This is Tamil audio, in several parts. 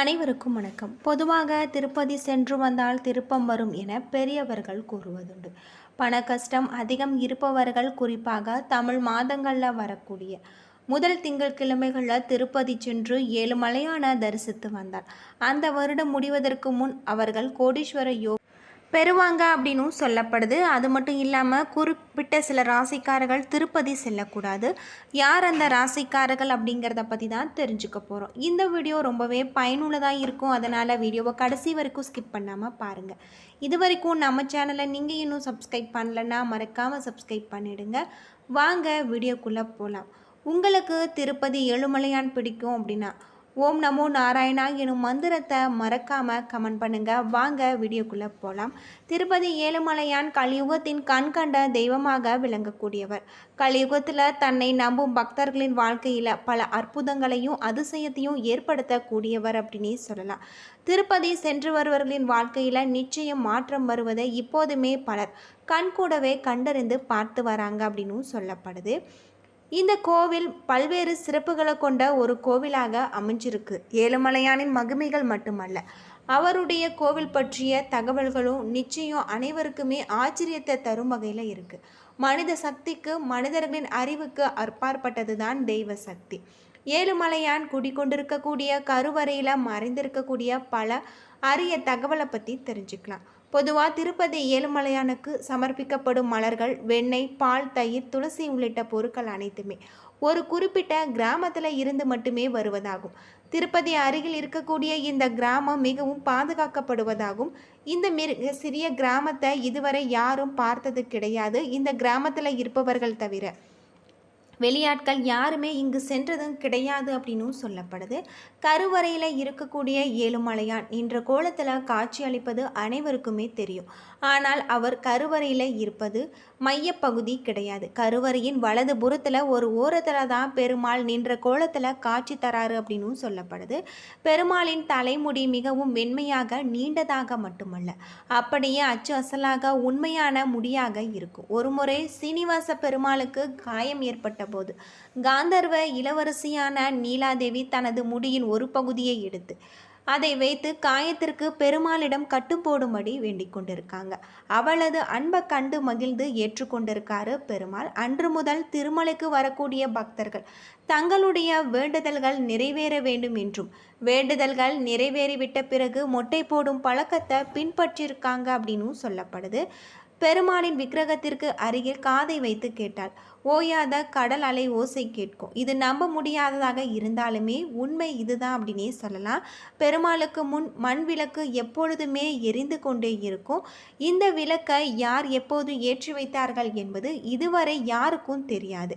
அனைவருக்கும் வணக்கம். பொதுவாக திருப்பதி சென்று வந்தால் திருப்பம் வரும் என பெரியவர்கள் கூறுவதுண்டு. பண கஷ்டம் அதிகம் இருப்பவர்கள் குறிப்பாக தமிழ் மாதங்களில் வரக்கூடிய முதல் திங்கட்கிழமைகளில் திருப்பதி சென்று ஏழு மலையான தரிசித்து வந்தார். அந்த வருடம் முடிவதற்கு முன் அவர்கள் கோடீஸ்வர யோ பெறுவாங்க அப்படின்னும் சொல்லப்படுது. அது மட்டும் இல்லாமல் குறிப்பிட்ட சில ராசிக்காரர்கள் திருப்பதி செல்லக்கூடாது. யார் அந்த ராசிக்காரர்கள் அப்படிங்கிறத பற்றி தான் தெரிஞ்சுக்க போகிறோம் இந்த வீடியோ ரொம்பவே பயனுள்ளதாக இருக்கும். அதனால் வீடியோவை கடைசி வரைக்கும் ஸ்கிப் பண்ணாமல் பாருங்கள் இது வரைக்கும் நம்ம சேனலை நீங்கள் இன்னும் சப்ஸ்கிரைப் பண்ணலன்னா மறக்காமல் சப்ஸ்கிரைப் பண்ணிவிடுங்க வாங்க வீடியோக்குள்ளே போகலாம் உங்களுக்கு திருப்பதி ஏழுமலையான் பிடிக்கும் அப்படின்னா ஓம் நமோ நாராயணா எனும் மந்திரத்தை மறக்காம கமெண்ட் பண்ணுங்க. வாங்க வீடியோக்குள்ளே போகலாம் திருப்பதி ஏழுமலையான் கலியுகத்தின் கண் கண்ட தெய்வமாக விளங்கக்கூடியவர். கலியுகத்தில் தன்னை நம்பும் பக்தர்களின் வாழ்க்கையில் பல அற்புதங்களையும் அதிசயத்தையும் ஏற்படுத்தக்கூடியவர் அப்படின்னே சொல்லலாம். திருப்பதி சென்று வருவர்களின் வாழ்க்கையில் நிச்சயம் மாற்றம் வருவதை இப்போதுமே பலர் கண்கூடவே கண்டறிந்து பார்த்து வராங்க அப்படின்னும் சொல்லப்படுது. இந்த கோவில் பல்வேறு சிறப்புகளை கொண்ட ஒரு கோவிலாக அமைஞ்சிருக்கு. ஏழுமலையானின் மகிமைகள் மட்டுமல்ல அவருடைய கோவில் பற்றிய தகவல்களும் நிச்சயம் அனைவருக்குமே ஆச்சரியத்தை தரும் வகையில் இருக்குது மனித சக்திக்கு மனிதர்களின் அறிவுக்கு அற்பாற்பட்டது தான் தெய்வ சக்தி. ஏழுமலையான் குடிக்கொண்டிருக்கக்கூடிய கருவறையில் மறைந்திருக்கக்கூடிய பல அரிய தகவலை பற்றி தெரிஞ்சுக்கலாம். பொதுவாக திருப்பதி ஏழுமலையானுக்கு சமர்ப்பிக்கப்படும் மலர்கள் வெண்ணெய் பால் தயிர் துளசி உள்ளிட்ட பொருட்கள் அனைத்துமே ஒரு குறிப்பிட்ட கிராமத்தில் இருந்து மட்டுமே வருவதாகும். திருப்பதி அருகில் இருக்கக்கூடிய இந்த கிராமம் மிகவும் பாதுகாக்கப்படுவதாகும். இந்த மிக சிறிய கிராமத்தை இதுவரை யாரும் பார்த்தது கிடையாது. இந்த கிராமத்தில் இருப்பவர்கள் தவிர வெளியாட்கள் யாருமே இங்கு சென்றதும் கிடையாது அப்படின்னும் சொல்லப்படுது. கருவறையில் இருக்கக்கூடிய ஏழுமலையான் என்ற கோலத்தில் காட்சி அளிப்பது அனைவருக்குமே தெரியும். ஆனால் அவர் கருவறையில் இருப்பது மையப்பகுதி கிடையாது. கருவறையின் வலது புறத்தில் ஒரு ஓரத்தில் தான் பெருமாள் நின்ற கோலத்தில் காட்சி தராரு அப்படின்னும் சொல்லப்படுது. பெருமாளின் தலைமுடி மிகவும் மென்மையாக நீண்டதாக மட்டுமல்ல. அப்படியே அச்சு அசலாக உண்மையான முடியாக இருக்கும். ஒருமுறை சீனிவாச பெருமாளுக்கு காயம் ஏற்பட்ட போது. காந்தர்வ இளவரசியான நீலாதேவி தனது முடியின் ஒரு பகுதியை எடுத்து அதை வைத்து காயத்திற்கு பெருமாளிடம் கட்டுப்போடும்படி வேண்டிக் கொண்டிருக்காங்க. அவளது அன்பை கண்டு மகிழ்ந்து ஏற்றுக்கொண்டிருக்காரு பெருமாள். அன்று முதல் திருமலைக்கு வரக்கூடிய பக்தர்கள் தங்களுடைய வேண்டுதல்கள் நிறைவேற வேண்டும் என்றும். வேண்டுதல்கள் நிறைவேறிவிட்ட பிறகு மொட்டை போடும் பழக்கத்தை பின்பற்றியிருக்காங்க அப்படின்னும் சொல்லப்படுது. பெருமாளின் விக்கிரகத்திற்கு அருகில் காதை வைத்து கேட்டாள். ஓயாத கடல் அலை ஓசை கேட்கும். இது நம்ப முடியாததாக இருந்தாலுமே உண்மை இதுதான் அப்படின்னே சொல்லலாம். பெருமாளுக்கு முன் மண் விளக்கு எப்பொழுதுமே எரிந்து கொண்டே இருக்கும். இந்த விளக்கை யார் எப்போது ஏற்றி வைத்தார்கள் என்பது இதுவரை யாருக்கும் தெரியாது.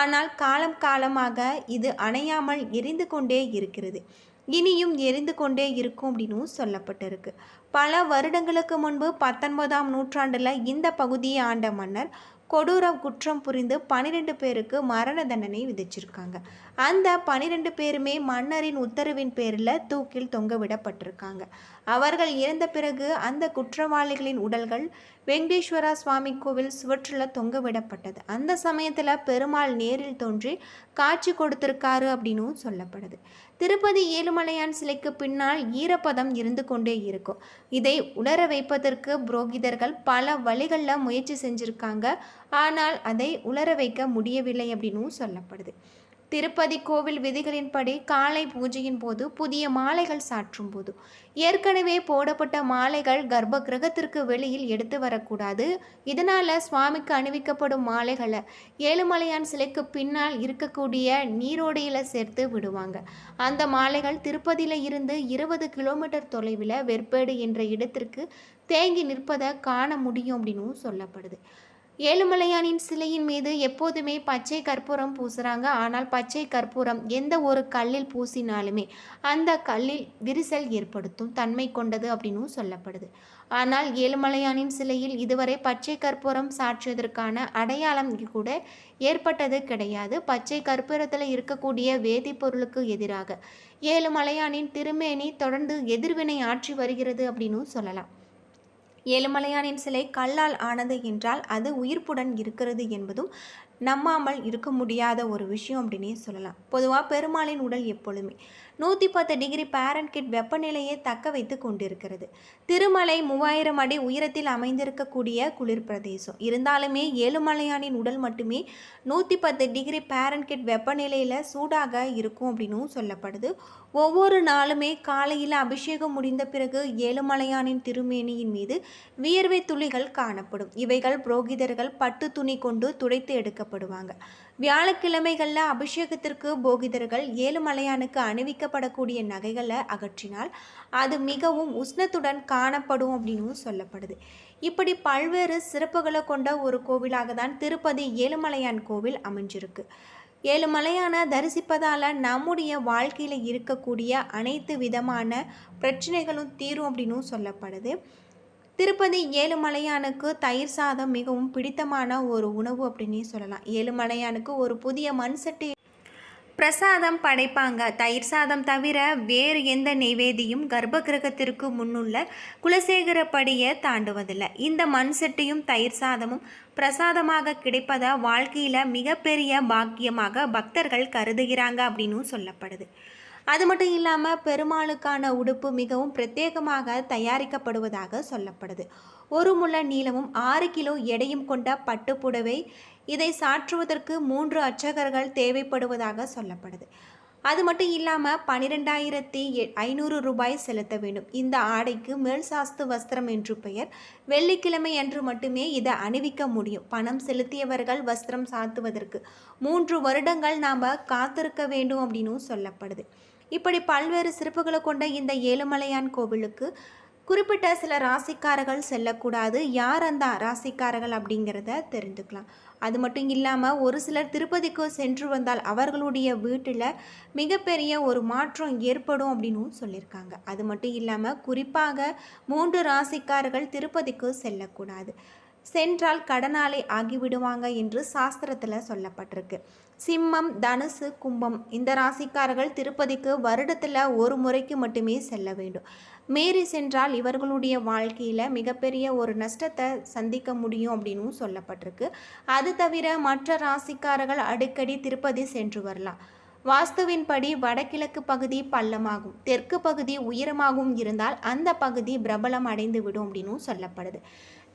ஆனால் காலம் காலமாக இது அணையாமல் எரிந்து கொண்டே இருக்கிறது. இனியும் எரிந்து கொண்டே இருக்கும் அப்படின்னும் சொல்லப்பட்டிருக்கு. பல வருடங்களுக்கு முன்பு பத்தொன்பதாம் நூற்றாண்டில் இந்த பகுதியை ஆண்ட மன்னர் கொடூர குற்றம் புரிந்து பனிரெண்டு பேருக்கு மரண தண்டனை விதிச்சிருக்காங்க. அந்த பனிரெண்டு பேருமே மன்னரின் உத்தரவின் பேரில் தூக்கில் தொங்க விடப்பட்டிருக்காங்க. அவர்கள் இறந்த பிறகு அந்த குற்றவாளிகளின் உடல்கள் வெங்கடேஸ்வரா சுவாமி கோவில் சுவற்றில் தொங்க விடப்பட்டது. அந்த சமயத்தில் பெருமாள் நேரில் தோன்றி காட்சி கொடுத்திருக்காரு அப்படின்னும் சொல்லப்படுது. திருப்பதி ஏழுமலையான் சிலைக்கு பின்னால் ஈரப்பதம் இருந்து கொண்டே இருக்கும். இதை உணர வைப்பதற்கு புரோகிதர்கள் பல வழிகளில் முயற்சி செஞ்சுருக்காங்க. ஆனால் அதை உலர வைக்க முடியவில்லை அப்படின்னும் சொல்லப்படுது. திருப்பதி கோவில் விதிகளின்படி காலை பூஜையின் போது புதிய மாலைகள் சாற்றும் போது. ஏற்கனவே போடப்பட்ட மாலைகள் கர்ப்ப கிரகத்திற்கு வெளியில் எடுத்து வரக்கூடாது. இதனால் சுவாமிக்கு அணிவிக்கப்படும் மாலைகளை ஏழுமலையான் சிலைக்கு பின்னால் இருக்கக்கூடிய நீரோடையில் சேர்த்து விடுவாங்க. அந்த மாலைகள் திருப்பதியில் இருந்து இருபது கிலோமீட்டர் தொலைவில் வெற்பேடு என்ற இடத்திற்கு தேங்கி நிற்பதை காண முடியும் அப்படின்னும் சொல்லப்படுது. ஏழுமலையானின் சிலையின் மீது எப்போதுமே பச்சை கற்பூரம் பூசுகிறாங்க ஆனால் பச்சை கற்பூரம் எந்த ஒரு கல்லில் பூசினாலுமே அந்த கல்லில் விரிசல் ஏற்படுத்தும் தன்மை கொண்டது அப்படின்னும் சொல்லப்படுது. ஆனால் ஏழுமலையானின் சிலையில் இதுவரை பச்சை கற்பூரம் சாற்றியதற்கான அடையாளம் கூட ஏற்பட்டது கிடையாது. பச்சை கற்பூரத்தில் இருக்கக்கூடிய வேதிப்பொருளுக்கு எதிராக ஏழுமலையானின் திருமேனி தொடர்ந்து எதிர்வினை ஆற்றி வருகிறது அப்படின்னும் சொல்லலாம். ஏழுமலையானின் சிலை கல்லால் ஆனது என்றால் அது உயிர்ப்புடன் இருக்கிறது என்பதும் நம்பாமல் இருக்க முடியாத ஒரு விஷயம் அப்படின்னே சொல்லலாம். பொதுவாக பெருமாளின் உடல் எப்பொழுதுமே நூற்றி பத்து டிகிரி பேரன்கிட் வெப்பநிலையை தக்க வைத்து கொண்டிருக்கிறது. திருமலை மூவாயிரம் அடி உயரத்தில் அமைந்திருக்கக்கூடிய குளிர் பிரதேசம். இருந்தாலுமே ஏழுமலையானின் உடல் மட்டுமே நூற்றி பத்து டிகிரி பேரன்கிட் வெப்பநிலையில் சூடாக இருக்கும் அப்படின்னும் சொல்லப்படுது. ஒவ்வொரு நாளுமே காலையில் அபிஷேகம் முடிந்த பிறகு ஏழுமலையானின் திருமேனியின் மீது வியர்வை துளிகள் காணப்படும். இவைகள் புரோகிதர்கள் பட்டு துணி கொண்டு துடைத்து எடுக்கப்படுவாங்க. வியாழக்கிழமைகளில் அபிஷேகத்திற்கு போகிதர்கள் ஏழுமலையானுக்கு அணிவிக்கப்படக்கூடிய நகைகளை அகற்றினால் அது மிகவும் உஷ்ணத்துடன் காணப்படும் அப்படின்னு சொல்லப்படுது. இப்படி பல்வேறு சிறப்புகளை கொண்ட ஒரு கோவிலாக தான் திருப்பதி ஏழுமலையான் கோவில் அமைஞ்சிருக்கு. ஏழுமலையான தரிசிப்பதால் நம்முடைய வாழ்க்கையில் இருக்கக்கூடிய அனைத்து விதமான பிரச்சனைகளும் தீரும் அப்படின்னும் சொல்லப்படுது. திருப்பதி ஏழுமலையானுக்கு தயிர் சாதம் மிகவும் பிடித்தமான ஒரு உணவு அப்படின்னே சொல்லலாம். ஏழுமலையானுக்கு ஒரு புதிய மண் சட்டி. பிரசாதம் படைப்பாங்க. தயிர் சாதம் தவிர வேறு எந்த நெய்வேதியும் கர்ப்ப கிரகத்திற்கு முன்னுள்ள குலசேகரப்படியை தாண்டுவதில்லை. இந்த மண் சட்டியும் தயிர் சாதமும் பிரசாதமாக கிடைப்பதா வாழ்க்கையில் மிகப்பெரிய பாக்கியமாக பக்தர்கள் கருதுகிறாங்க அப்படின்னும் சொல்லப்படுது. அது மட்டும் இல்லாமல் பெருமாளுக்கான உடுப்பு மிகவும் பிரத்யேகமாக தயாரிக்கப்படுவதாக சொல்லப்படுது. ஒரு முள்ள நீளமும் ஆறு கிலோ எடையும் கொண்ட பட்டுப்புடவை இதை சாற்றுவதற்கு மூன்று அர்ச்சகர்கள் தேவைப்படுவதாக சொல்லப்படுது. அது மட்டும் இல்லாமல் பன்னிரெண்டாயிரத்தி ஐநூறு ரூபாய் செலுத்த வேண்டும். இந்த ஆடைக்கு மேல் சாஸ்து வஸ்திரம் என்று பெயர். வெள்ளிக்கிழமை அன்று மட்டுமே இதை அணிவிக்க முடியும். பணம் செலுத்தியவர்கள் வஸ்திரம் சாத்துவதற்கு மூன்று வருடங்கள் நாம் காத்திருக்க வேண்டும் அப்படின்னும் சொல்லப்படுது. இப்படி பல்வேறு சிறப்புகளை கொண்ட இந்த ஏழுமலையான் கோவிலுக்கு குறிப்பிட்ட சில ராசிக்காரர்கள் செல்லக்கூடாது. யார் அந்த ராசிக்காரர்கள் அப்படிங்கிறத தெரிஞ்சுக்கலாம். அது மட்டும் இல்லாமல் ஒரு சிலர் திருப்பதிக்கு சென்று வந்தால் அவர்களுடைய வீட்டில் மிகப்பெரிய ஒரு மாற்றம் ஏற்படும் அப்படின்னு சொல்லியிருக்காங்க. அது மட்டும் இல்லாமல் குறிப்பாக மூன்று ராசிக்காரர்கள் திருப்பதிக்கு செல்லக்கூடாது. சென்றால் கடனாளி ஆகிவிடுவாங்க என்று சாஸ்திரத்தில் சொல்லப்பட்டிருக்கு. சிம்மம் தனுசு கும்பம் இந்த ராசிக்காரர்கள் திருப்பதிக்கு வருடத்தில் ஒரு முறைக்கு மட்டுமே செல்ல வேண்டும். மீறி சென்றால் இவர்களுடைய வாழ்க்கையில் மிகப்பெரிய ஒரு நஷ்டத்தை சந்திக்க முடியும் அப்படின்னும் சொல்லப்பட்டிருக்கு. அது தவிர மற்ற ராசிக்காரர்கள் அடிக்கடி திருப்பதி சென்று வரலாம். வாஸ்துவின்படி வடகிழக்கு பகுதி பள்ளமாகும். தெற்கு பகுதி உயரமாகவும் இருந்தால் அந்த பகுதி பிரபலம் அடைந்து விடும் அப்படின்னும் சொல்லப்படுது.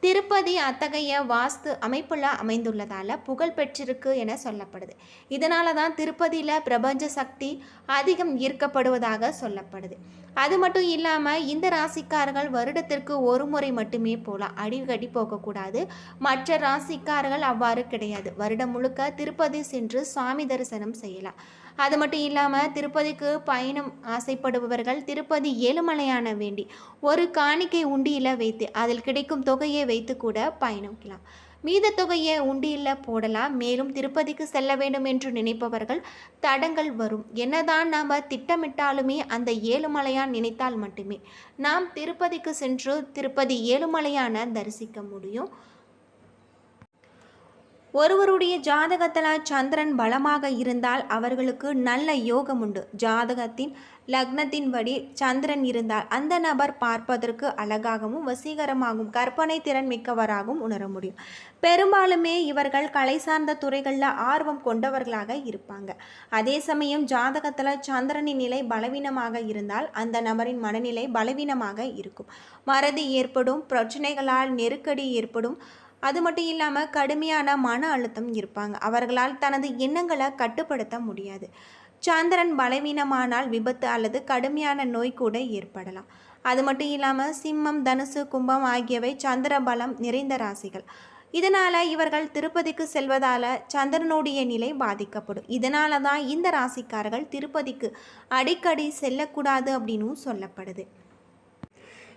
திருப்பதி அத்தகைய வாஸ்து அமைப்பில் அமைந்துள்ளதால் புகழ் பெற்றிருக்கு என சொல்லப்படுது. இதனால தான் திருப்பதியில் பிரபஞ்ச சக்தி அதிகம் ஈர்க்கப்படுவதாக சொல்லப்படுது. அது மட்டும் இல்லாமல் இந்த ராசிக்காரர்கள் வருடத்திற்கு ஒரு முறை மட்டுமே போகலாம் அடிக்கடி போகக்கூடாது. மற்ற ராசிக்காரர்கள் அவ்வாறு கிடையாது. வருடம் முழுக்க திருப்பதி சென்று சுவாமி தரிசனம் செய்யலாம். அது மட்டும் இல்லாமல் திருப்பதிக்கு பயணம் ஆசைப்படுபவர்கள் திருப்பதி ஏழுமலையான வேண்டி ஒரு காணிக்கை உண்டியில் வைத்து அதில் கிடைக்கும் தொகையை வைத்து கூட பயணிக்கலாம். மீத தொகையை உண்டியில் போடலாம். மேலும் திருப்பதிக்கு செல்ல வேண்டும் என்று நினைப்பவர்கள் தடங்கள் வரும். என்னதான் நாம் திட்டமிட்டாலுமே அந்த ஏழுமலையான் நினைத்தால் மட்டுமே நாம் திருப்பதிக்கு சென்று திருப்பதி ஏழுமலையான தரிசிக்க முடியும். ஒருவருடைய ஜாதகத்தில் சந்திரன் பலமாக இருந்தால் அவர்களுக்கு நல்ல யோகம் உண்டு ஜாதகத்தின் லக்னத்தின்படி சந்திரன் இருந்தால் அந்த நபர் பார்ப்பதற்கு அழகாகவும் வசீகரமாகவும் கற்பனை திறன் மிக்கவராகவும் உணர முடியும். பெரும்பாலுமே இவர்கள் கலை சார்ந்த துறைகளில் ஆர்வம் கொண்டவர்களாக இருப்பாங்க. அதே சமயம் ஜாதகத்தில் சந்திரனின் நிலை பலவீனமாக இருந்தால் அந்த நபரின் மனநிலை பலவீனமாக இருக்கும். மறதி ஏற்படும் பிரச்சனைகளால் நெருக்கடி ஏற்படும். அது மட்டும் இல்லாமல் கடுமையான மன அழுத்தம் இருப்பாங்க. அவர்களால் தனது எண்ணங்களை கட்டுப்படுத்த முடியாது. சந்திரன் பலவீனமானால் விபத்து அல்லது கடுமையான நோய் கூட ஏற்படலாம். அது மட்டும் இல்லாமல் சிம்மம் தனுசு கும்பம் ஆகியவை சந்திர பலம் நிறைந்த ராசிகள். இதனால் இவர்கள் திருப்பதிக்கு செல்வதால் சந்திரனுடைய நிலை பாதிக்கப்படும். இதனால தான் இந்த ராசிக்காரர்கள் திருப்பதிக்கு அடிக்கடி செல்லக்கூடாது அப்படின்னும் சொல்லப்படுது.